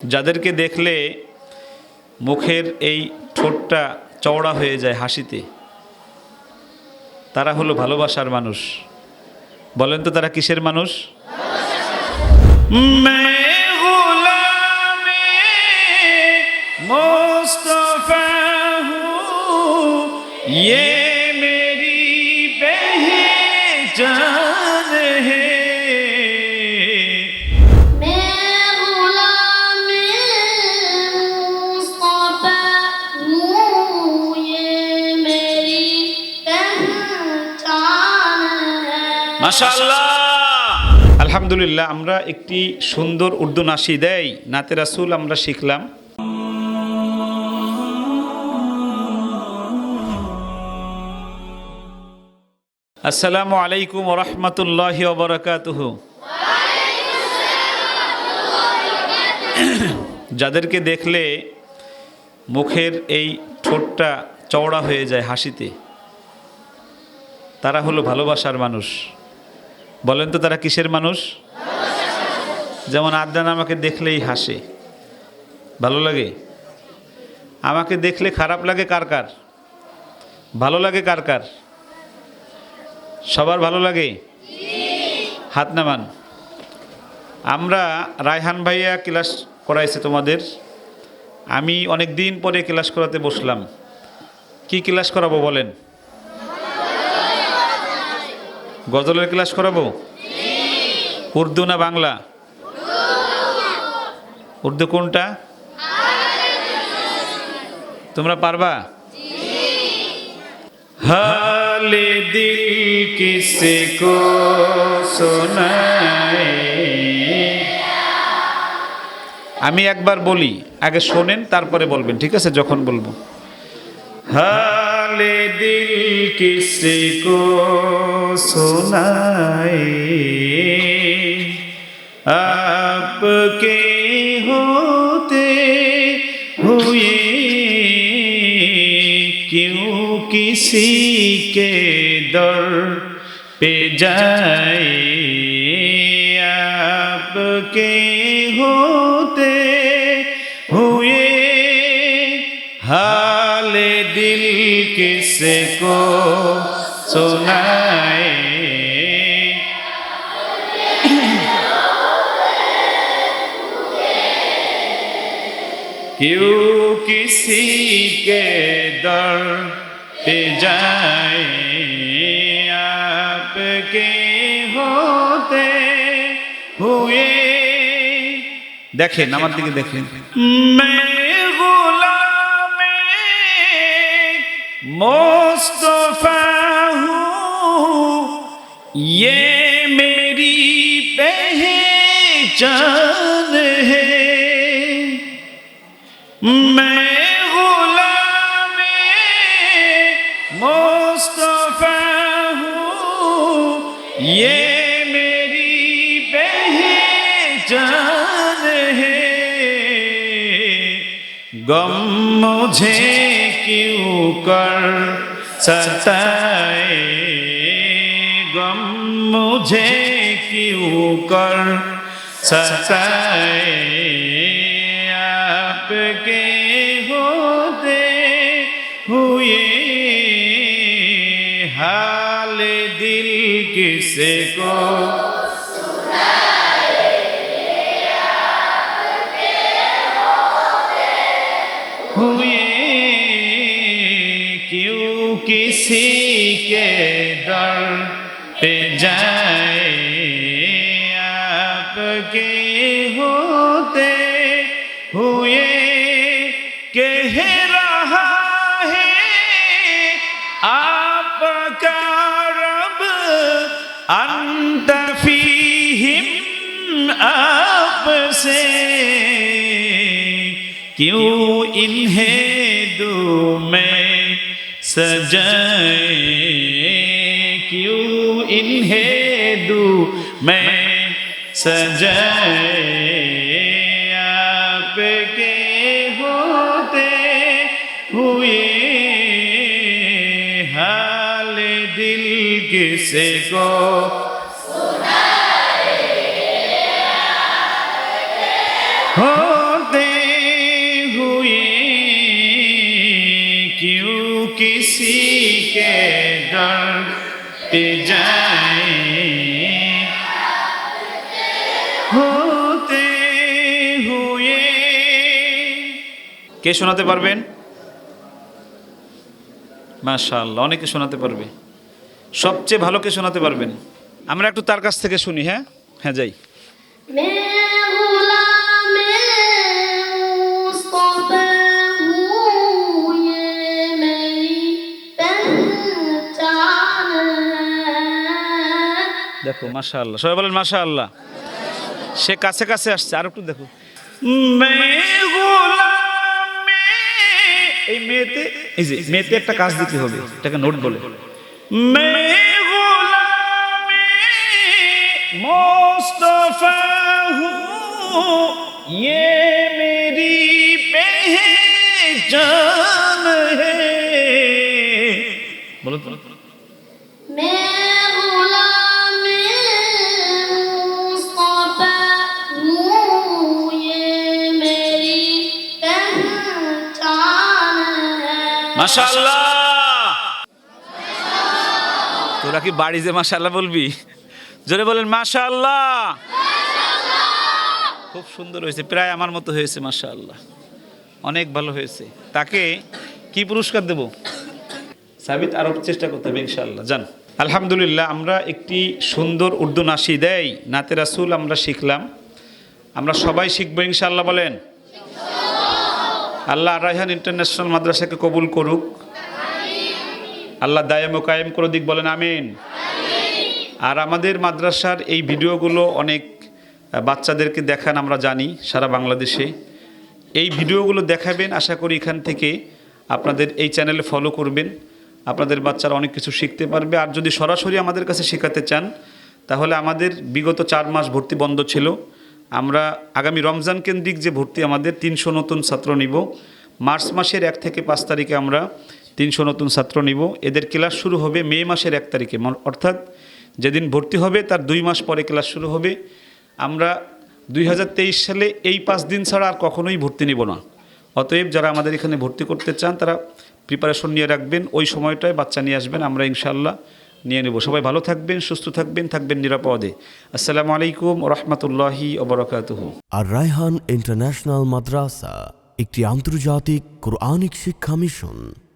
যাদেরকে দেখলে মুখের এই ঠোঁটটা চওড়া হয়ে যায় হাসিতে, তারা হলো ভালোবাসার মানুষ। বলেন তো তারা কিসের মানুষ? মোস্তফা হু ইয়ে আলহামদুলিল্লাহ, আমরা একটি সুন্দর উর্দু নাসি দেই, নাতে রাসুল আমরা শিখলাম। আসসালামু আলাইকুম রহমতুল্লাহ ওবরাকাতুহু যাদেরকে দেখলে মুখের এই ঠোঁটটা চওড়া হয়ে যায় হাসিতে, তারা হলো ভালোবাসার মানুষ। বলেন তো তারা কিসের মানুষ? যেমন আদনান আমাকে দেখলেই হাসে। ভালো লাগে? আমাকে দেখলে খারাপ লাগে কার কার? ভালো লাগে কার কার? সবার ভালো লাগে? হাত নামান। আমরা রায়হান ভাইয়া ক্লাস করাইছে তোমাদের। আমি অনেক দিন পরে ক্লাস করাতে বসলাম। কি ক্লাস করাবো বলেন? গজলের ক্লাস করাবো? উর্দু না বাংলা? উর্দু কোনটা? তোমরা পারবা? হালে দিল কিসে কো শোনায়? আমি একবার বলি, আগে শোনেন, তারপরে বলবেন, ঠিক আছে? যখন বলব। हाल दिल किसी को सुनाए। आपके होते हुए क्यों किसी के दर पे जाए? आपके होते किसको सुनाए क्यों किसी के दर पे जाए आपके होते हुए দেখেন আমার দিকে দেখেন मुस्तफा हूँ ये मेरी पहचान है मैं गुलाम मुस्तफा हूँ ये मेरी पहचान है गम मुझे क्यों कर सताए? गम मुझे क्यों कर सताए? आपके होते हुए हाल दिल किसे को हुए किसी के दर पे जाए, आपके होते हुए कह रहा है, आपका रब अंत फीहिम आपसे, क्यों इन्हें दू मैं सजाए क्यों इन्हें दू? मैं सजाए आपके होते हुए हाल दिल किसे को? होते किसी के डरते जाए होते हुए কে শোনাতে পারবেন মাশাআল্লাহ অনেকে শোনাতে পারবে সবচেয়ে ভালো কে শোনাতে পারবেন আমরা একটু তার কাছ থেকে শুনি হ্যাঁ হ্যাঁ যাই দেখো মাশা আল্লাহ সবাই বলেন মাশা আল্লাহ সে কাছে কাছে আসছে, আর একটু দেখো। এই মেয়েতে, এই যে, মেয়েতে একটা কাজ দিতে হবে, এটাকে নোট বলে। হু ইয়ে হে। বলো তো। তোরা কি বাড়ি যে মাশাআল্লাহ বলবি? জোরে বলেন, মাশাআল্লাহ। খুব সুন্দর হয়েছে, প্রায় আমার মতো হয়েছে, মাশাআল্লাহ। অনেক ভালো হয়েছে। তাকে কি পুরস্কার দেব? সাবিত আরও চেষ্টা করতে হবে ইনশাল্লাহ জান আলহামদুলিল্লাহ, আমরা একটি সুন্দর উর্দু নাসি দেয় নাতে রাসুল আমরা শিখলাম। আমরা সবাই শিখব ইনশাল্লাহ বলেন। আল্লাহ রায়হান ইন্টারন্যাশনাল মাদ্রাসাকে কবুল করুক। আল্লাহ দায়াম ও কায়েম করে দিক, বলেন আমিন। আর আমাদের মাদ্রাসার এই ভিডিওগুলো অনেক বাচ্চাদেরকে দেখান, আমরা জানি সারা বাংলাদেশে। এই ভিডিওগুলো দেখাবেন, আশা করি এখান থেকে আপনাদের এই চ্যানেলে ফলো করবেন। আপনাদের বাচ্চারা অনেক কিছু শিখতে পারবে। আর যদি সরাসরি আমাদের কাছে শেখাতে চান, তাহলে আমাদের বিগত চার মাস ভর্তি বন্ধ ছিল। আমরা আগামী রমজান কেন্দ্রিক যে ভর্তি আমাদের তিনশো নতুন ছাত্র নিব। মার্চ মাসের এক থেকে পাঁচ তারিখে আমরা তিনশো নতুন ছাত্র নিব। এদের ক্লাস শুরু হবে মে মাসের এক তারিখে। অর্থাৎ যেদিন ভর্তি হবে তার দুই মাস পরে ক্লাস শুরু হবে। আমরা দুই হাজার তেইশ সালে এই পাঁচ দিন ছাড়া আর কখনোই ভর্তি নিব না। অতএব যারা আমাদের এখানে ভর্তি করতে চান, তারা প্রিপারেশন নিয়ে রাখবেন। ওই সময়টায় বাচ্চা নিয়ে আসবেন। আমরা ইনশাল্লাহ নিয়ে নেব। সবাই ভালো থাকবেন, সুস্থ থাকবেন থাকবেন নিরাপদে। আসসালামু আলাইকুম রহমতুল্লাহি ওবরাকাত আর রায়হান ইন্টারন্যাশনাল মাদ্রাসা, একটি আন্তর্জাতিক কোরআনিক শিক্ষা মিশন।